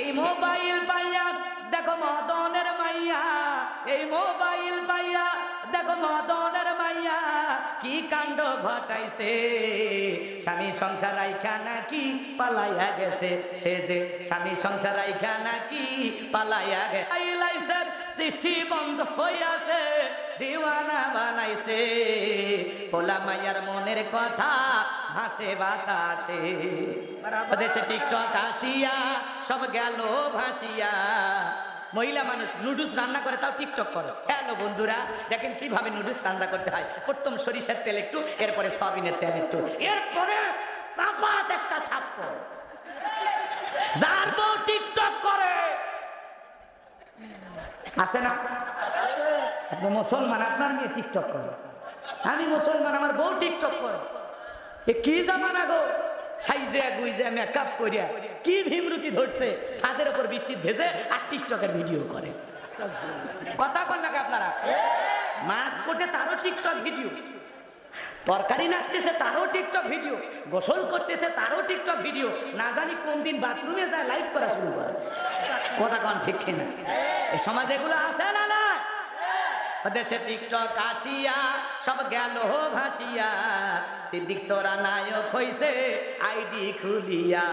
এই মোবাইল পাইয়া, দেখো মদনের মাইয়া, এই মোবাইল পাইয়া, দেখো মদনের মাইয়া, কি কাণ্ড ঘটাইছে? স্বামী সংসার রাইখা নাকি পালাইয়া গেছে? সে যে স্বামী সংসার রাইখা নাকি পালাইয়া গেছে চিঠি বন্ধ হইয়াছে, দিওয়ানা বানাইছে। পোলা মাইয়ার মনের কথা হাসে বাতাসে। দেশে টিকটক আসিয়া সব গেল ভাসিয়া। মহিলা মানুষ নুডলস রান্না করে তাও টিকটক করে। হ্যালো বন্ধুরা দেখেন কীভাবে নুডলস রান্না করতে হয়। প্রথম সরিষার তেল একটু এরপরে সয়াবিনের তেল একটু। এরপরে চাপাত একটা থাপ্পড়। যার বউ টিকটক করে। আছে না? মুসলমান আপনার মেয়ে টিকটক করে। আমি মুসলমান আমার বউ টিকটক করে। এ কি জামানা গো? সাইজে গুইজে মেকআপ করিয়া কি ভীমরুতি ধরছে? ছাদের উপর বৃষ্টি ভেজে আর টিকটকের ভিডিও করে। কথা কন নাকি আপনারা? মাছ কোটে তারও টিকটক ভিডিও। তরকারি নাড়তেছে তারও টিকটক ভিডিও। গোসল করতেছে তারও টিকটক ভিডিও। না জানি কোন দিন বাথরুমে যায় লাইভ করা শুরু করে। কথা কন ঠিক কিনা? এই সমাজে এগুলো আছে না না দেশে টিকটক আসিয়া, সব গেল ভাসিয়া। সিদ্দিক সরা নায়ক হইছে আইডি খুলিয়া।